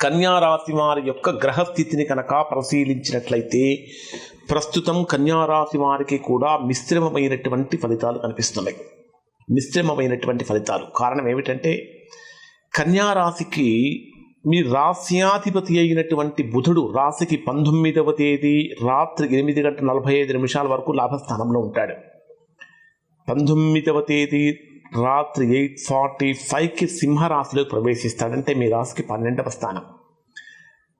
కన్యారాశి వారి యొక్క గ్రహస్థితిని కనుక పరిశీలించినట్లయితే ప్రస్తుతం కన్యారాశి వారికి కూడా మిశ్రమమైనటువంటి ఫలితాలు కనిపిస్తున్నాయి. మిశ్రమమైనటువంటి ఫలితాలు. కారణం ఏమిటంటే కన్యారాశికి మీ రాస్యాధిపతి అయినటువంటి బుధుడు రాశికి పంతొమ్మిదవ తేదీ రాత్రి ఎనిమిది గంటల నలభై ఐదు నిమిషాల వరకు లాభస్థానంలో ఉంటాడు. పంతొమ్మిదవ తేదీ రాత్రి ఎయిట్ ఫార్టీ ఫైవ్కి సింహరాశిలో ప్రవేశిస్తాడంటే మీ రాశికి పన్నెండవ స్థానం.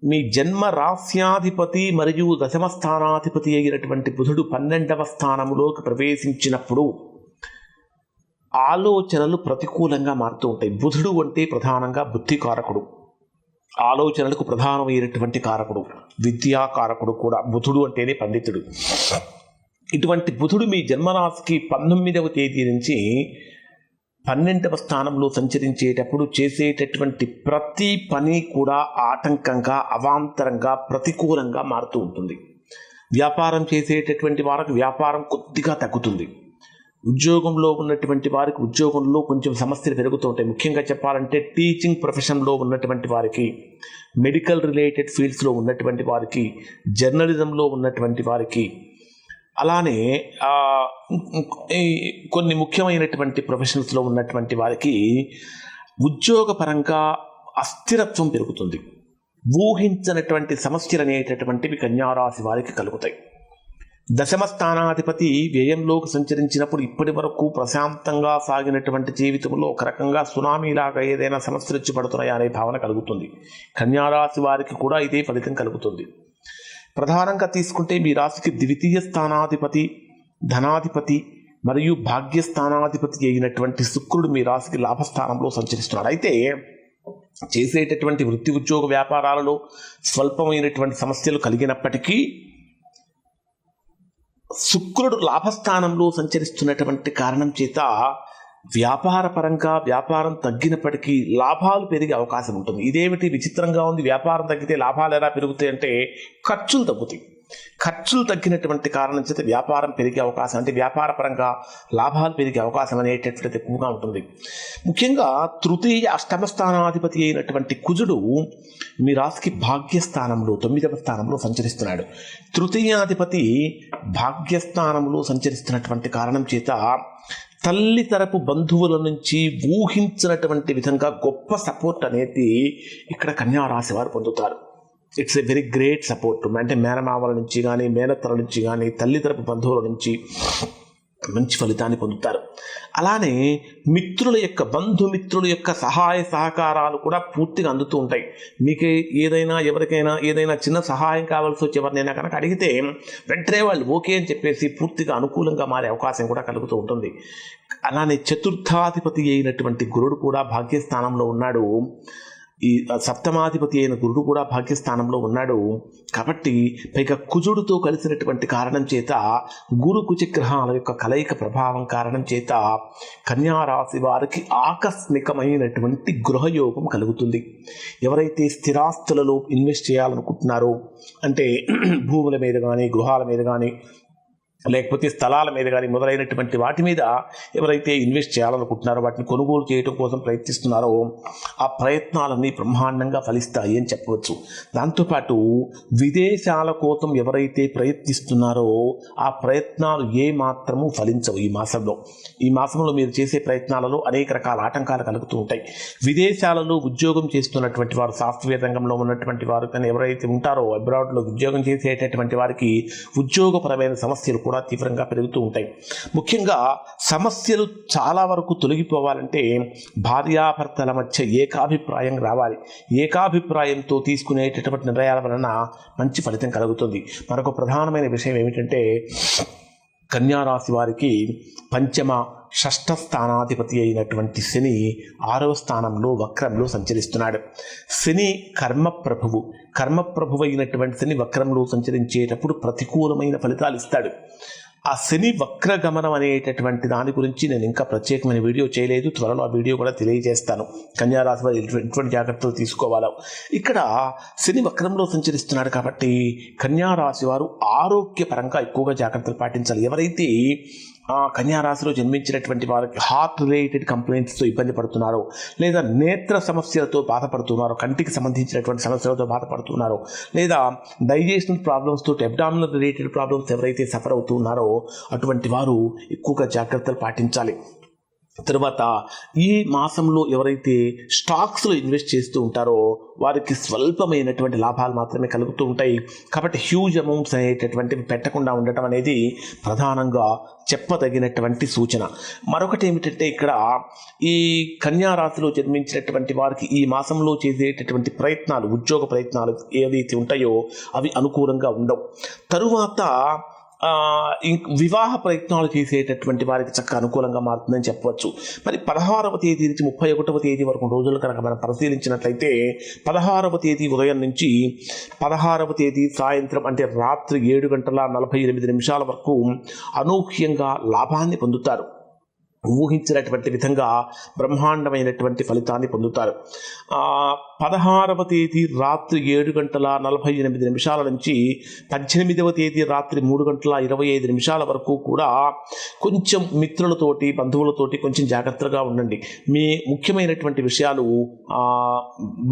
మీ జన్మ రాస్యాధిపతి మరియు దశమ స్థానాధిపతి అయినటువంటి బుధుడు పన్నెండవ స్థానంలోకి ప్రవేశించినప్పుడు ఆలోచనలు ప్రతికూలంగా మారుతూ ఉంటాయి. బుధుడు అంటే ప్రధానంగా బుద్ధి కారకుడు ఆలోచనలకు ప్రధానమైనటువంటి కారకుడు. విద్యాకారకుడు కూడా. బుధుడు అంటేనే పండితుడు. ఇటువంటి బుధుడు మీ జన్మరాశికి పంతొమ్మిదవ తేదీ నుంచి పన్నెండవ స్థానంలో సంచరించేటప్పుడు చేసేటటువంటి ప్రతి పని కూడా ఆటంకంగా అవాంతరంగా ప్రతికూలంగా మారుతూ ఉంటుంది. వ్యాపారం చేసేటటువంటి వారికి వ్యాపారం కొద్దిగా తగ్గుతుంది. ఉద్యోగంలో ఉన్నటువంటి వారికి ఉద్యోగంలో కొంచెం సమస్యలు పెరుగుతూ ఉంటాయి. ముఖ్యంగా చెప్పాలంటే టీచింగ్ ప్రొఫెషన్లో ఉన్నటువంటి వారికి మెడికల్ రిలేటెడ్ ఫీల్డ్స్లో ఉన్నటువంటి వారికి జర్నలిజంలో ఉన్నటువంటి వారికి అలానే కొన్ని ముఖ్యమైనటువంటి ప్రొఫెషన్స్లో ఉన్నటువంటి వారికి ఉద్యోగపరంగా అస్థిరత్వం పెరుగుతుంది. ఊహించినటువంటి సమస్యలు అనేటటువంటివి కన్యారాశి వారికి కలుగుతాయి. దశమ స్థానాధిపతి వ్యయంలోకి సంచరించినప్పుడు ఇప్పటి వరకు ప్రశాంతంగా సాగినటువంటి జీవితంలో ఒక రకంగా సునామీలాగా ఏదైనా సమస్యలు వచ్చి పడుతున్నాయా అనే భావన కలుగుతుంది. కన్యారాశి వారికి కూడా ఇదే ఫలితం కలుగుతుంది. ప్రధానంగా తీసుకుంటే మీ రాశికి ద్వితీయ స్థానాధిపతి ధనాధిపతి మరియు భాగ్యస్థానాధిపతి అయినటువంటి శుక్రుడు మీ రాశికి లాభస్థానంలో సంచరిస్తున్నాడు. అయితే చేసేటటువంటి వృత్తి ఉద్యోగ వ్యాపారాలలో స్వల్పమైనటువంటి సమస్యలు కలిగినప్పటికీ శుక్రుడు లాభస్థానంలో సంచరిస్తున్నటువంటి కారణం చేత వ్యాపార పరంగా వ్యాపారం తగ్గినప్పటికీ లాభాలు పెరిగే అవకాశం ఉంటుంది. ఇదేమిటి? విచిత్రంగా ఉంది. వ్యాపారం తగ్గితే లాభాలు ఎలా పెరుగుతాయి అంటే ఖర్చులు తగ్గుతాయి. ఖర్చులు తగ్గినటువంటి కారణం చేత వ్యాపారం పెరిగే అవకాశం అంటే వ్యాపార పరంగా లాభాలు పెరిగే అవకాశం అనేటటువంటిది ఎక్కువగా ఉంటుంది. ముఖ్యంగా తృతీయ అష్టమ స్థానాధిపతి అయినటువంటి కుజుడు మీ రాశికి భాగ్యస్థానంలో తొమ్మిదవ స్థానంలో సంచరిస్తున్నాడు. తృతీయాధిపతి భాగ్యస్థానంలో సంచరిస్తున్నటువంటి కారణం చేత తల్లి తరపు బంధువుల నుంచి ఊహించినటువంటి విధంగా గొప్ప సపోర్ట్ అనేది ఇక్కడ కన్యారాశి వారు పొందుతారు. It's a very great support అంటే మేనమామల నుంచి కానీ మేనత్తల నుంచి కానీ తల్లి తరపు బంధువుల నుంచి మంచి ఫలితాన్ని పొందుతారు. అలానే మిత్రుల యొక్క బంధుమిత్రుల యొక్క సహాయ సహకారాలు కూడా పూర్తిగా అందుతూ ఉంటాయి. మీకు ఏదైనా ఎవరికైనా ఏదైనా చిన్న సహాయం కావాల్సి వచ్చి ఎవరినైనా కనుక అడిగితే వెంటనే వాళ్ళు ఓకే అని చెప్పేసి పూర్తిగా అనుకూలంగా మారే అవకాశం కూడా కలుగుతూ ఉంటుంది. అలానే చతుర్థాధిపతి అయినటువంటి గురుడు కూడా భాగ్యస్థానంలో ఉన్నాడు. ఈ సప్తమాధిపతి అయిన గురుడు కూడా భాగ్యస్థానంలో ఉన్నాడు. కాబట్టి పైగా కుజుడితో కలిసినటువంటి కారణం చేత గురు కుచగ్రహాల యొక్క కలయిక ప్రభావం కారణం చేత కన్యారాశి వారికి ఆకస్మికమైనటువంటి గృహయోగం కలుగుతుంది. ఎవరైతే స్థిరాస్తులలో ఇన్వెస్ట్ చేయాలనుకుంటున్నారో అంటే భూముల మీద కానీ గృహాల మీద కానీ లేకపోతే స్థలాల మీద కానీ మొదలైనటువంటి వాటి మీద ఎవరైతే ఇన్వెస్ట్ చేయాలనుకుంటున్నారో వాటిని కొనుగోలు చేయడం కోసం ప్రయత్నిస్తున్నారో ఆ ప్రయత్నాలన్నీ బ్రహ్మాండంగా ఫలిస్తాయి అని చెప్పవచ్చు. దాంతోపాటు విదేశాల కోసం ఎవరైతే ప్రయత్నిస్తున్నారో ఆ ప్రయత్నాలు ఏ మాత్రము ఫలించవు ఈ మాసంలో. ఈ మాసంలో మీరు చేసే ప్రయత్నాలలో అనేక రకాల ఆటంకాలు కలుగుతూ ఉంటాయి. విదేశాలలో ఉద్యోగం చేస్తున్నటువంటి వారు సాఫ్ట్వేర్ రంగంలో ఉన్నటువంటి వారు కానీ ఎవరైతే ఉంటారో అబ్రాడ్లో ఉద్యోగం చేసేటటువంటి వారికి ఉద్యోగపరమైన సమస్యలు కూడా తీవ్రంగా పెరుగుతూ ఉంటాయి. ముఖ్యంగా సమస్యలు చాలా వరకు తొలగిపోవాలంటే భార్యాభర్తల మధ్య ఏకాభిప్రాయం రావాలి. ఏకాభిప్రాయంతో తీసుకునేటటువంటి నిర్ణయాల వలన మంచి ఫలితం కలుగుతుంది. మరొక ప్రధానమైన విషయం ఏమిటంటే కన్యారాశి వారికి పంచమ షష్ఠ స్థానాధిపతి అయినటువంటి శని ఆరవ స్థానంలో వక్రంలో సంచరిస్తున్నాడు. శని కర్మ ప్రభువు. కర్మప్రభు అయినటువంటి శని వక్రంలో సంచరించేటప్పుడు ప్రతికూలమైన ఫలితాలు ఇస్తాడు. ఆ శని వక్రగమనం అనేటటువంటి దాని గురించి నేను ఇంకా ప్రత్యేకమైన వీడియో చేయలేదు. త్వరలో ఆ వీడియో కూడా తెలియజేస్తాను. కన్యారాశి వారు ఎటువంటి జాగ్రత్తలు తీసుకోవాలో. ఇక్కడ శని వక్రంలో సంచరిస్తున్నాడు కాబట్టి కన్యారాశి వారు ఆరోగ్యపరంగా ఎక్కువగా జాగ్రత్తలు పాటించాలి. ఎవరైతే కన్యారాశిలో జన్మించినటువంటి వారికి హార్ట్ రిలేటెడ్ కంప్లైంట్స్తో ఇబ్బంది పడుతున్నారో. లేదా నేత్ర సమస్యలతో బాధపడుతున్నారో. కంటికి సంబంధించినటువంటి సమస్యలతో బాధపడుతున్నారో. లేదా డైజెషన్ ప్రాబ్లమ్స్తో అబ్డామినల్ రిలేటెడ్ ప్రాబ్లమ్స్ ఎవరైతే సఫర్ అవుతున్నారో అటువంటి వారు ఎక్కువగా జాగ్రత్తలు పాటించాలి. తర్వాత ఈ మాసంలో ఎవరైతే స్టాక్స్లో ఇన్వెస్ట్ చేస్తూ ఉంటారో వారికి స్వల్పమైనటువంటి లాభాలు మాత్రమే కలుగుతూ ఉంటాయి. కాబట్టి హ్యూజ్ అమౌంట్స్ అనేటటువంటివి పెట్టకుండా ఉండటం అనేది ప్రధానంగా చెప్పదగినటువంటి సూచన. మరొకటి ఏమిటంటే ఇక్కడ ఈ కన్యారాశిలో జన్మించినటువంటి వారికి ఈ మాసంలో చేసేటటువంటి ప్రయత్నాలు ఉద్యోగ ప్రయత్నాలు ఏవైతే ఉంటాయో అవి అనుకూలంగా ఉండవు. తరువాత వివాహ ప్రయత్నాలు చేసేటటువంటి వారికి చక్కగా అనుకూలంగా మారుతుందని చెప్పవచ్చు. మరి పదహారవ తేదీ నుంచి ముప్పై ఒకటవ తేదీ వరకు రోజులు కనుక మనం పరిశీలించినట్లయితే పదహారవ తేదీ ఉదయం నుంచి పదహారవ తేదీ సాయంత్రం అంటే రాత్రి ఏడు గంటల నలభై ఎనిమిది నిమిషాల వరకు అనూహ్యంగా లాభాన్ని పొందుతారు. ఊహించినటువంటి విధంగా బ్రహ్మాండమైనటువంటి ఫలితాన్ని పొందుతారు. పదహారవ తేదీ రాత్రి ఏడు గంటల నలభై ఎనిమిది నిమిషాల నుంచి పద్దెనిమిదవ తేదీ రాత్రి మూడు గంటల ఇరవై ఐదు నిమిషాల వరకు కూడా కొంచెం మిత్రులతోటి బంధువులతోటి కొంచెం జాగ్రత్తగా ఉండండి. మీ ముఖ్యమైనటువంటి విషయాలు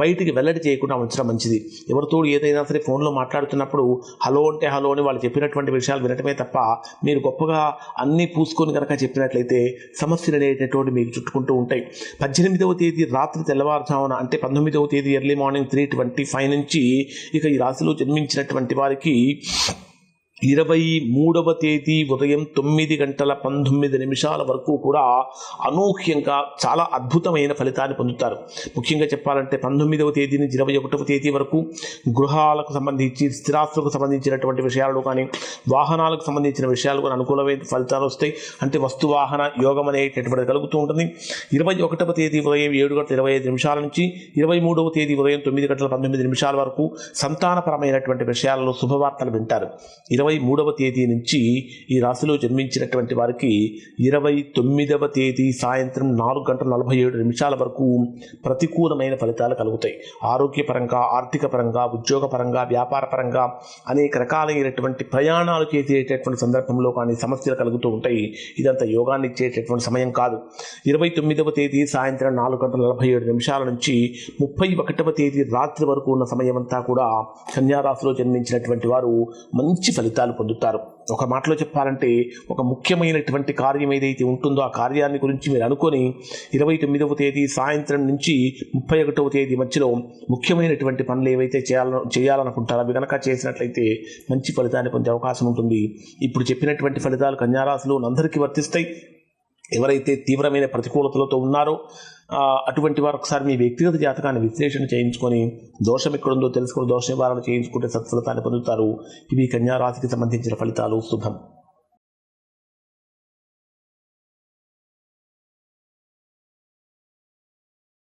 బయటికి వెల్లడి చేయకుండా ఉంచడం మంచిది. ఎవరితో ఏదైనా సరే ఫోన్లో మాట్లాడుతున్నప్పుడు హలో అంటే హలో అని వాళ్ళు చెప్పినటువంటి విషయాలు వినటమే తప్ప మీరు గొప్పగా అన్నీ పూసుకొని కనుక చెప్పినట్లయితే సమస్యలు అనేటటువంటి మీకు చుట్టుకుంటూ ఉంటాయి. పద్దెనిమిదవ తేదీ రాత్రి తెల్లవారుజామున అంటే పంతొమ్మిదవ తేదీ early morning three twenty five నుంచి ఇక ఈ రాశిలో జన్మించినటువంటి వారికి ఇరవై మూడవ తేదీ ఉదయం తొమ్మిది గంటల పంతొమ్మిది నిమిషాల వరకు కూడా అనూహ్యంగా చాలా అద్భుతమైన ఫలితాన్ని పొందుతారు. ముఖ్యంగా చెప్పాలంటే పంతొమ్మిదవ తేదీ నుంచి ఇరవై ఒకటవ తేదీ వరకు గృహాలకు సంబంధించి స్థిరాస్తులకు సంబంధించినటువంటి విషయాలు కానీ వాహనాలకు సంబంధించిన విషయాలు కూడా అనుకూలమైన ఫలితాలు వస్తాయి. అంటే వస్తు వాహన యోగం అనేటటువంటిది కలుగుతూ ఉంటుంది. ఇరవై ఒకటవ తేదీ ఉదయం ఏడు గంటల ఇరవై ఐదు నిమిషాల నుంచి ఇరవై మూడవ తేదీ ఉదయం తొమ్మిది గంటల పంతొమ్మిది నిమిషాల వరకు సంతానపరమైనటువంటి విషయాలలో శుభవార్తలు వింటారు. ఇరవై మూడవ తేదీ నుంచి ఈ రాశిలో జన్మించినటువంటి వారికి ఇరవై తొమ్మిదవ తేదీ సాయంత్రం నాలుగు గంటల నలభై ఏడు నిమిషాల వరకు ప్రతికూలమైన ఫలితాలు కలుగుతాయి. ఆరోగ్యపరంగా ఆర్థిక పరంగా ఉద్యోగపరంగా వ్యాపార పరంగా అనేక రకాలైనటువంటి ప్రయాణాలు చేసేటటువంటి సందర్భంలో కానీ సమస్యలు కలుగుతూ ఉంటాయి. ఇదంతా యోగాన్ని ఇచ్చేటటువంటి సమయం కాదు. ఇరవై తొమ్మిదవ తేదీ సాయంత్రం నాలుగు గంటల నలభై ఏడు నిమిషాల నుంచి ముప్పై ఒకటవ తేదీ రాత్రి వరకు ఉన్న సమయం అంతా కూడా కన్యారాశిలో జన్మించినటువంటి వారు మంచి ఫలితాలు పొందుతారు. ఒక మాటలో చెప్పాలంటే ఒక ముఖ్యమైనటువంటి కార్యం ఏదైతే ఉంటుందో ఆ కార్యాన్ని గురించి మీరు అనుకొని ఇరవై తొమ్మిదవ తేదీ సాయంత్రం నుంచి ముప్పై ఒకటవ తేదీ మధ్యలో ముఖ్యమైనటువంటి పనులు ఏవైతే చేయాలను చేయాలనుకుంటారో అవి కనుక చేసినట్లయితే మంచి ఫలితాన్ని పొందే అవకాశం ఉంటుంది. ఇప్పుడు చెప్పినటువంటి ఫలితాలు కన్యారాశులు అందరికీ వర్తిస్తాయి. ఎవరైతే తీవ్రమైన ప్రతికూలతలతో ఉన్నారో అటువంటి వారు ఒకసారి మీ వ్యక్తిగత జాతకాన్ని విశ్లేషణ చేయించుకొని దోషం ఎక్కడుందో తెలుసుకుని దోష నివారణ చేయించుకుంటే సత్ఫలితాన్ని పొందుతారు. ఇవి కన్యారాశికి సంబంధించిన ఫలితాలు. శుభం.